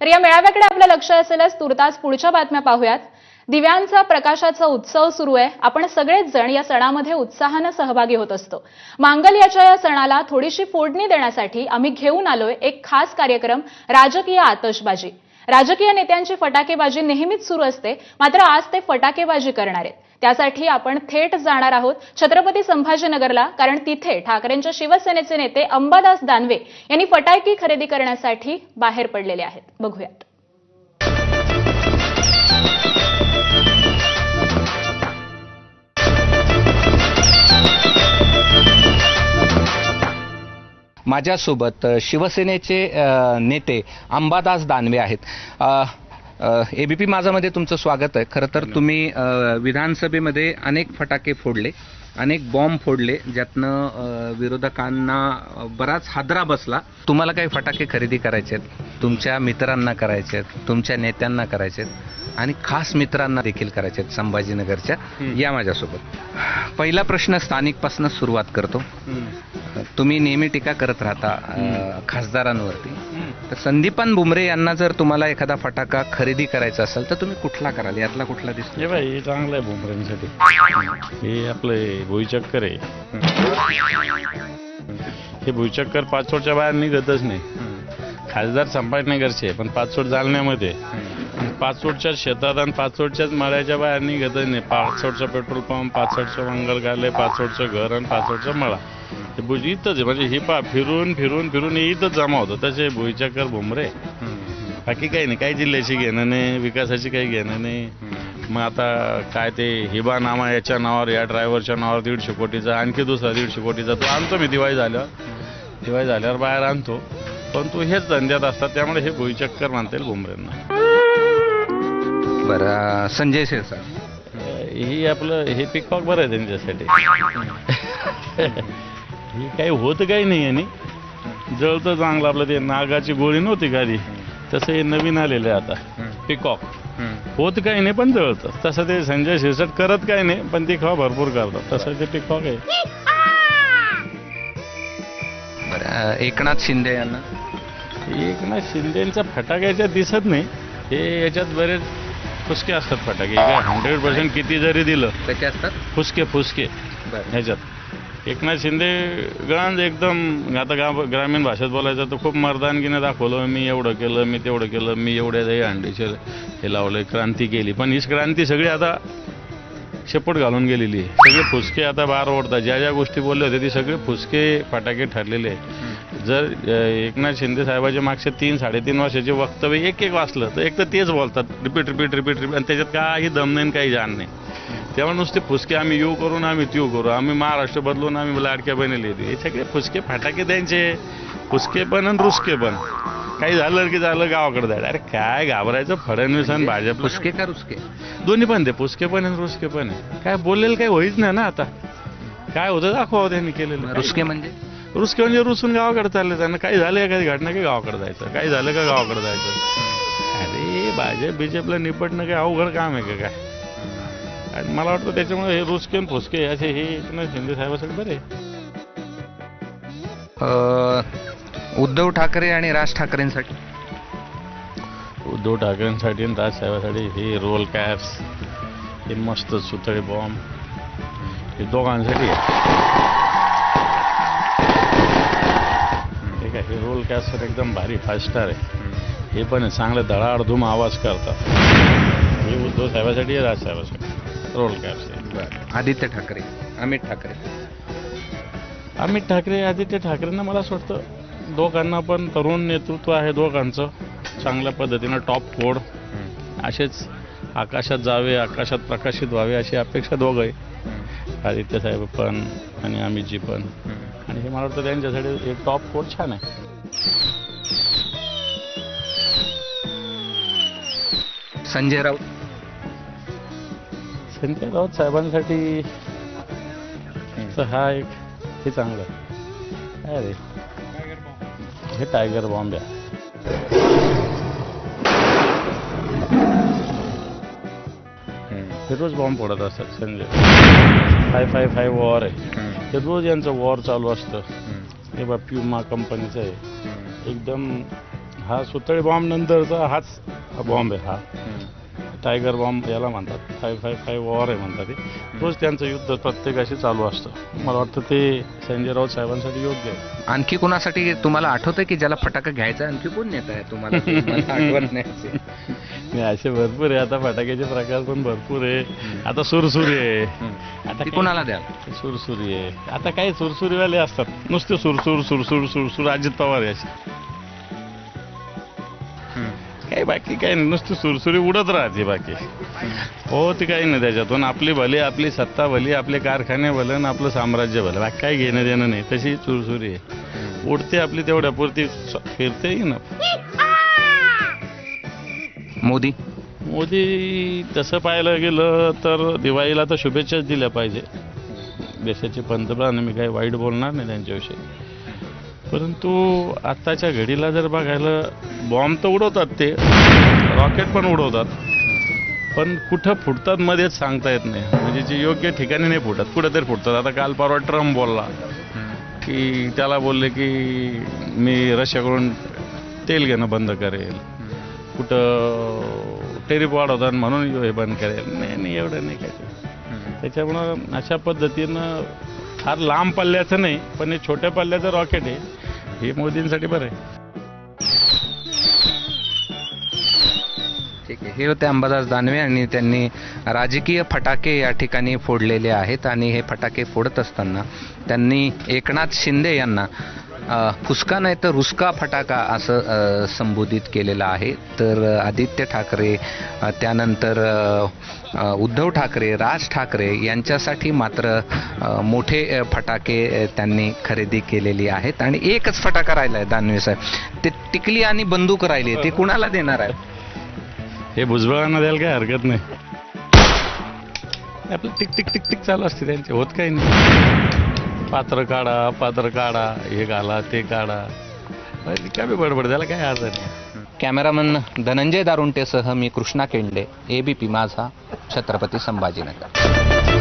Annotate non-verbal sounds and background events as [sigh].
तर या मेळाव्याकडे आपलं लक्ष असेलच तुर्तास पुढच्या बातम्या पाहूयात. दिव्यांचा प्रकाशाचा उत्सव सुरू आहे. आपण सगळेच जण या सणामध्ये उत्साहानं सहभागी होत असतो. मांगल्याच्या या सणाला थोडीशी फोडणी देण्यासाठी आम्ही घेऊन आलोय एक खास कार्यक्रम राजकीय आतषबाजी. राजकीय नेत्यांची फटाकेबाजी नेहमीच सुरू असते मात्र आज ते फटाकेबाजी करणार आहेत. त्यासाठी आपण थेट जाणार आहोत छत्रपती संभाजीनगरला कारण तिथे ठाकरेंच्या शिवसेनेचे नेते अंबादास दानवे यांनी फटाके खरेदी करण्यासाठी बाहेर पडलेले आहेत. बघूयात. माझ्यासोबत शिवसेनेचे नेते अंबादास दानवे आहेत. ए बी पी माझामध्ये तुमचं स्वागत आहे. खरं तर तुम्ही विधानसभेमध्ये अनेक फटाके फोडले अनेक बॉम्ब फोडले ज्यातनं विरोधकांना बराच हादरा बसला. तुम्हाला काही फटाके खरेदी करायचे आहेत? तुमच्या मित्रांना करायचे आहेत? तुमच्या नेत्यांना करायचे आहेत? आणि खास मित्रांना देखील करायचे आहेत संभाजीनगरच्या? या माझ्यासोबत. पहिला प्रश्न स्थानिकपासूनच सुरुवात करतो. तुम्ही नेहमी टीका करत राहता खासदारांवरती. तर संदीपान बुमरे यांना जर तुम्हाला एखादा फटाका खरेदी करायचा असेल तर तुम्ही कुठला कराल? यातला कुठला दिसतो? हे बाई हे चांगलं आहे भुमऱ्यांसाठी हे आपले भुईचक्कर आहे. हे भुईचक्कर पाचोडच्या बाहेर निघतच नाही. खासदार संभाजीनगरचे पण पाचोड जालन्यामध्ये. पाचोडच्या शेतात आणि पाचोडच्याच मळ्याच्या बाहेर घेत नाही. पाचोडचं पेट्रोल पंप पाचोडचं मंगल कार्यालय पाचोडचं घर आणि पाचोडचं मळा. ते भुज इथंच आहे. म्हणजे हे पा फिरून फिरून फिरून हे इथंच जमा होतं. तसे भुईचक्कर भुमरे. बाकी काही नाही. काही जिल्ह्याची घेणं नाही विकासाची काही घेणं नाही. मग आता काय ते हिबा नामा याच्या नावावर या ड्रायव्हरच्या नावावर दीडशे कोटीचा आणखी दुसरा दीडशे कोटीचा तो आणतो मी दिवाळी झाल्यावर. दिवाळी झाल्यावर बाहेर आणतो. पण तो हेच धंद्यात असतात. त्यामुळे हे भुईचक्कर म्हणता येईल भुमरेंना. बरं संजय शिरसाट ही आपलं हे पिकॉक बरं आहे त्यांच्यासाठी. हे काही होत काही नाही आणि जळतं चांगलं आपलं ते नागाची गोळी नव्हती खाली. तसं हे नवीन आलेलं आहे आता. पिकॉक. होत काही नाही पण जळतं. तसं ते संजय शिरसट करत काही नाही पण ती खावा भरपूर करतात. तसं ते पिकॉक आहे. बरं एकनाथ शिंदे यांना. एकनाथ शिंदेचा फटाक्याच्या दिसत नाही. हे याच्यात बरेच फुसके असतात फटाके. काय हंड्रेड पर्सेंट किती जरी दिलं कसे असतात? फुसके फुसके. बरं. ह्याच्यात. एकनाथ शिंदे गण एकदम आता गा ग्रामीण भाषेत बोलायचं तर खूप मर्दानगीने दाखवलं मी एवढं केलं मी तेवढं केलं मी एवढ्या हे अंडीचे हे लावलं क्रांती केली. पण ही क्रांती सगळी आता शेपूट घालून गेलेली आहे. सगळे फुसके आता बाहेर ओढतात. ज्या ज्या गोष्टी बोलले होते ते सगळे फुसके फटाके ठरलेले आहे जर एकनाथ शिंदे साहेबाच्या मागच्या तीन साडेतीन वर्षाचे वक्तव्य एक एक वाचलं तर एक तर तेच बोलतात रिपीट रिपीट रिपीट रिपीट आणि त्याच्यात काही दम नाही आणि काही जाण नाही. त्यामुळे नुसते फुसके आम्ही येऊ करून आम्ही त्यो करू. आम्ही महाराष्ट्र बदलून आम्ही लाडक्या बहिणीला येते हे सगळे फुसके फटाके त्यांचे. फुसके पण आणि रुसके पण. काही झालं की झालं गावाकडे जायचं अरे काय घाबरायचं? फडणवीस आणि भाजप पुसके का रुसके? दोन्ही पण ते पुसके पण आहे रुसके पण आहे. काय बोललेलं काही होईच नाही ना आता. काय होतं दाखवा त्यांनी केलेलं. रुसके म्हणजे? रुसके म्हणजे रुसून गावाकडे चालले त्यांना काही झालं एखादी घटना की गावाकडे जायचं? काही झालं का गावाकडे जायचं? अरे भाजप बीजेपीला निपटणं काही अवघड काम आहे का काय? आणि मला वाटतं त्याच्यामुळे हे रुसके फुसके असे हे शिंदे साहेबासाठी बरे. उद्धव ठाकरे आणि राज ठाकरेंसाठी. उद्धव ठाकरेंसाठी आणि राजसाहेबांसाठी हे रोल कॅप्स हे मस्त सुतळे बॉम्ब हे दोघांसाठी. तर एकदम भारी फाईव्ह स्टार आहे. हे पण चांगलं धडाडधूम आवाज करतात. हे उद्धव साहेबासाठी राजसाहेबासाठी रोल कॅप्स आदित्य ठाकरे अमित ठाकरे. अमित ठाकरे आदित्य ठाकरेंना मला असं वाटतं दोघांना पण तरुण नेतृत्व आहे दोघांचं. चांगल्या पद्धतीनं टॉप फोड असेच आकाशात जावे आकाशात प्रकाशित व्हावे अशी अपेक्षा दोघं आहे आदित्य साहेब पण आणि अमितजी पण. आणि हे मला वाटतं त्यांच्यासाठी हे टॉप फोर छान आहे. संजय राऊत. संजय राऊत साहेबांसाठी तर हा एक हे चांगलं. काय रे? हे टायगर बॉम्ब आहे. हे रोज बॉम्ब फोडत असतात Sanjay. Five five five war आहे. हे रोज यांचं वॉर चालू असतं. हे बा प्युमा कंपनीचं आहे. एकदम हा सुतळी बॉम्ब नंतरचा हाच बॉम्ब आहे हा. टायगर बॉम्ब याला म्हणतात. फाय फाय फाय वॉर आहे म्हणतात ते. रोज त्यांचं युद्ध प्रत्येकाशी चालू असतं. मला वाटतं ते संजय राऊत साहेबांसाठी योग्य आहे. आणखी कोणासाठी तुम्हाला आठवतंय की ज्याला फटाका घ्यायचा? आणखी कोण नेता आहे तुम्हाला? आठवत नाही. [laughs] नाही असे भरपूर आहे. आता फटाक्याचे प्रकार पण भरपूर आहे. आता सुरसुरी आहे. आता ती काय- कोणाला द्याल? सुरसुरी आहे. आता काही सुरसुरीवाले असतात. नुसते सुरसुर सुरसुर सुरसुर अजित पवार आहे असे. काही बाकी काही नाही. नुसती सुरसुरी उडत राहते बाकी. हो ते काही नाही त्याच्यातून. आपली भली आपली सत्ता भली आपले कारखाने भले आणि आपलं साम्राज्य भलं. बाकी काही घेणं देणं नाही. तशी सुरसुरी आहे. उडते आपली तेवढ्या पुरती स- फिरते ना मोदी? मोदी तसं पाहायला गेलं तर दिवाळीला तर शुभेच्छाच दिल्या पाहिजे. देशाचे पंतप्रधान मी काही वाईट बोलणार नाही त्यांच्याविषयी. परंतु आत्ताच्या घडीला जर बघायला बॉम्ब तर उडवतात ते. रॉकेट पण उडवतात. पण कुठं फुटतात मध्येच सांगता येत नाही. म्हणजे जे योग्य ठिकाणी नाही फुटत कुठंतरी फुटतात. आता काल परवा ट्रम्प बोलला की त्याला बोलले की मी रशियाकडून तेल घेणं बंद करेल. कुठं टेरिफ वाढवतात म्हणून हे बंद करेल नाही नाही एवढं नाही काय. त्याच्यामुळं अशा पद्धतीनं फार लांब पल्ल्याचं नाही पण हे छोट्या पल्ल्याचं रॉकेट आहे. हे मोदींसाठी बरं आहे. ठीक आहे. हे होते अंबादास दानवे आणि त्यांनी राजकीय फटाके या ठिकाणी फोडलेले आहेत आणि हे फटाके फोडत असताना त्यांनी एकनाथ शिंदे यांना फुसका नाही तर रुसका फटाका असं संबोधित केलेलं आहे. तर आदित्य ठाकरे त्यानंतर उद्धव ठाकरे राज ठाकरे यांच्यासाठी मात्र मोठे फटाके त्यांनी खरेदी केलेली आहेत. आणि एकच फटाका राहिला आहे दानवे साहेब. ते टिकली आणि बंदूक राहिली ते कुणाला देणार आहे? हे भुजबळांना द्यायला काही हरकत नाही. आपलं टिक टिक टिक टिक चालू असते त्यांचे. होत काही नाही. पात्र काढा पात्र काढा हे घाला ते काढा. काय बी बडबड त्याला काय अर्थ नाही कॅमेरामन धनंजय दारुंटेसह मी कृष्णा केंडे एबीपी माझा छत्रपती संभाजीनगर.